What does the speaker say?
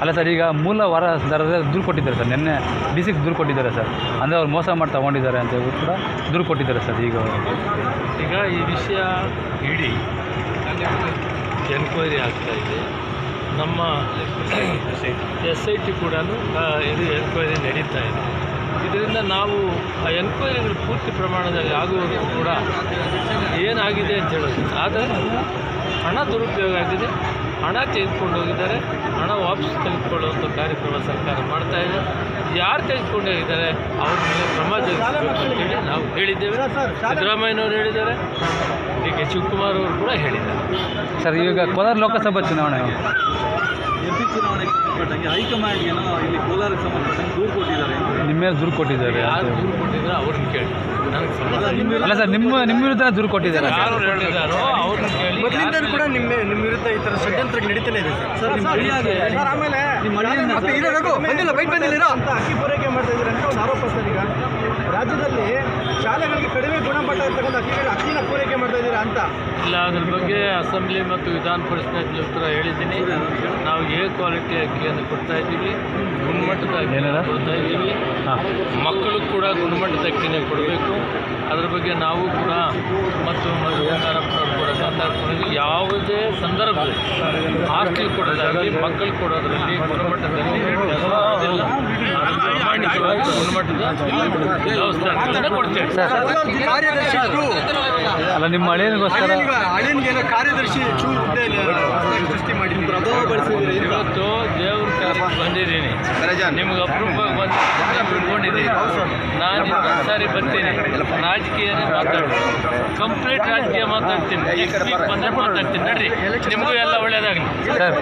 ಅಲ್ಲ ಸರ್ ಈಗ ಮೂಲ ವಾರ ದರದ ದೂರು ಕೊಟ್ಟಿದ್ದಾರೆ ಸರ್. ನಿನ್ನೆ ಡಿ ಸಿಗೆ ದೂರು ಕೊಟ್ಟಿದ್ದಾರೆ ಸರ್. ಅಂದರೆ ಅವ್ರು ಮೋಸ ಮಾಡಿ ತಗೊಂಡಿದ್ದಾರೆ ಅಂತ ಹೇಳ್ಬಿಟ್ಟು ಕೂಡ ದೂರು ಕೊಟ್ಟಿದ್ದಾರೆ ಸರ್ ಈಗ ಈಗ ಈ ವಿಷಯ ಇಡೀ ಎನ್ಕ್ವೈರಿ ಆಗ್ತಾ ಇದೆ. ನಮ್ಮ ಎಸ್ ಐ ಟಿ ಕೂಡ ಇದು ಎನ್ಕ್ವೈರಿ ನಡೀತಾ ಇದೆ. ಇದರಿಂದ ನಾವು ಆ ಎನ್ಕ್ವೈರಿಗಳು ಪೂರ್ತಿ ಪ್ರಮಾಣದಲ್ಲಿ ಆಗುವುದು ಕೂಡ ಏನಾಗಿದೆ ಅಂತ ಹೇಳೋದು. ಆದರೆ ಹಣ ದುರುಪಯೋಗ ಆಗಿದೆ. ಹಣ ತೆಗೆದುಕೊಂಡು ಹೋಗಿದ್ದಾರೆ. ಹಣ ವಾಪಸ್ ತೆಗೆದುಕೊಳ್ಳುವಂಥ ಕಾರ್ಯಕ್ರಮ ಸರ್ಕಾರ ಮಾಡ್ತಾ ಇದೆ. ಯಾರು ತೆಗೆದುಕೊಂಡು ಹೋಗಿದ್ದಾರೆ? ಅವ್ರ ಮೇಲೆ ಕ್ರಮ ಜರುಗಿಸಬೇಕು ಅಂತೇಳಿ ನಾವು ಹೇಳಿದ್ದೇವೆ. ಸಿದ್ದರಾಮಯ್ಯನವರು ಹೇಳಿದ್ದಾರೆ. ಡಿ. ಕೆ. ಶಿವಕುಮಾರ್ ಅವರು ಕೂಡ ಹೇಳಿದ್ದಾರೆ. ಸರ್ ಈಗ ಕೋಲಾರ ಲೋಕಸಭಾ ಚುನಾವಣೆ. ಎಂ ಪಿ ಚುನಾವಣೆಗೆ ಸಂಬಂಧಪಟ್ಟಂಗೆ ಹೈಕಮಾಂಡ್ ಏನೋ ಇಲ್ಲಿ ಕೋಲಾರಕ್ಕೆ ಸಂಬಂಧಪಟ್ಟಂಗೆ ದೂರು ಕೊಟ್ಟಿದ್ದಾರೆ ನಿಮ್ಮ ಮೇಲೆ ದೂರು ಕೊಟ್ಟಿದ್ದಾರೆ ಯಾರು ದೂರು ಕೊಟ್ಟಿದ್ರೆ ಅವ್ರನ್ನ ಕೇಳಿ. ನನಗೆ ಸಂಬಂಧ ಅಲ್ಲ ಸರ್ ನಿಮ್ಮ ನಿಮ್ಮ ವಿರುದ್ಧ ದೂರು ಕೊಟ್ಟಿದ್ದಾರೆ. ಯಾರು ಹೇಳಿದಾರೋ ಅವ್ರನ್ನ ಯಾರ ಕೂಡ ನಿಮ್ಮ ನಿಮ್ಮ ವಿರುದ್ಧ ಈ ಥರ ಷಡ್ಯಂತ್ರ ನಡೀತಾನೆ ಇದೆ ಸರ್. ಸರ್ ಆಮೇಲೆ ಮತ್ತೆ ಬಂದಿಲ್ಲ ಬೈಕ್ ಬಂದಿಲ್ಲ ಅಂತ ಅಕ್ಕಿ ಪೂರೈಕೆ ಮಾಡ್ತಾ ಇದ್ದಾರೆ ಅಂತ ಒಂದು ಆರೋಪ ಸರ್ ಈಗ. ರಾಜ್ಯದಲ್ಲಿ ಶಾಲೆಗಳಿಗೆ ಕಡಿಮೆ ಗುಣಮಟ್ಟ ಇರ್ತಕ್ಕಂಥ ಅಕ್ಕಿಗಳು ಅಕ್ಕಿನ ಪೂರೈಕೆ ಮಾಡ್ತಾ ಇದ್ದೀರಾ ಅಂತ. ಇಲ್ಲ ಅದ್ರ ಬಗ್ಗೆ ಅಸೆಂಬ್ಲಿ ಮತ್ತು ವಿಧಾನ ಪರಿಷತ್ನಲ್ಲಿ ಉತ್ತರ ಹೇಳಿದ್ದೀನಿ. ನಾವು ಎ ಕ್ವಾಲಿಟಿ ಅಕ್ಕಿಯನ್ನು ಕೊಡ್ತಾ ಇದ್ದೀವಿ. ಗುಣಮಟ್ಟದ ಅಕ್ಕಿಯನ್ನು ಕೊಡ್ತಾ ಇದ್ದೀವಿ. ಹಾಂ. ಮಕ್ಕಳು ಕೂಡ ಗುಣಮಟ್ಟದ ಅಕ್ಕಿನೇ ಕೊಡಬೇಕು. ಅದ್ರ ಬಗ್ಗೆ ನಾವು ಕೂಡ ಮತ್ತು ಬಂಗಾರಪ್ಪನವ್ರು ಕೂಡ ಯಾವುದೇ ಸಂದರ್ಭದಲ್ಲಿ ಹಾಸ್ಟೆಲ್ ಕೊಡೋದಾಗಲಿ ಮಕ್ಕಳು ಕೊಡೋದ್ರಲ್ಲಿ ಗುಣಮಟ್ಟದಲ್ಲಿ ಗುಣಮಟ್ಟದ ಕೊಡ್ತೇವೆ ಅಲ್ಲ ನಿಮ್ಮ ಹಳೆಯನಿಗೋಸ್ಕರ ಕಾರ್ಯದರ್ಶಿ ಸೃಷ್ಟಿ ಬಳಸಿದ್ರೆ ಇವತ್ತು ದೇವ್ರ ಕಾರ್ಯಕ್ಕೆ ಬಂದಿದ್ದೀನಿ. ನಿಮ್ಗೆ ಅಪರೂಪವಾಗಿ ಬಂದು ಬಿಟ್ಕೊಂಡಿದ್ದೀನಿ ನಾನು ಸಾರಿ. ಬರ್ತೀನಿ. ರಾಜಕೀಯನೇ ಮಾತಾಡ್ತೀನಿ. ಕಂಪ್ಲೀಟ್ ರಾಜಕೀಯ ಮಾತಾಡ್ತೀನಿ. ನೆಕ್ಸ್ಟ್ ವೀಕ್ ಬಂದರೆ ಮಾತಾಡ್ತೀನಿ. ನಡ್ರಿ. ನಿಮಗೂ ಎಲ್ಲ ಒಳ್ಳೇದಾಗಲಿ. ಸರ್.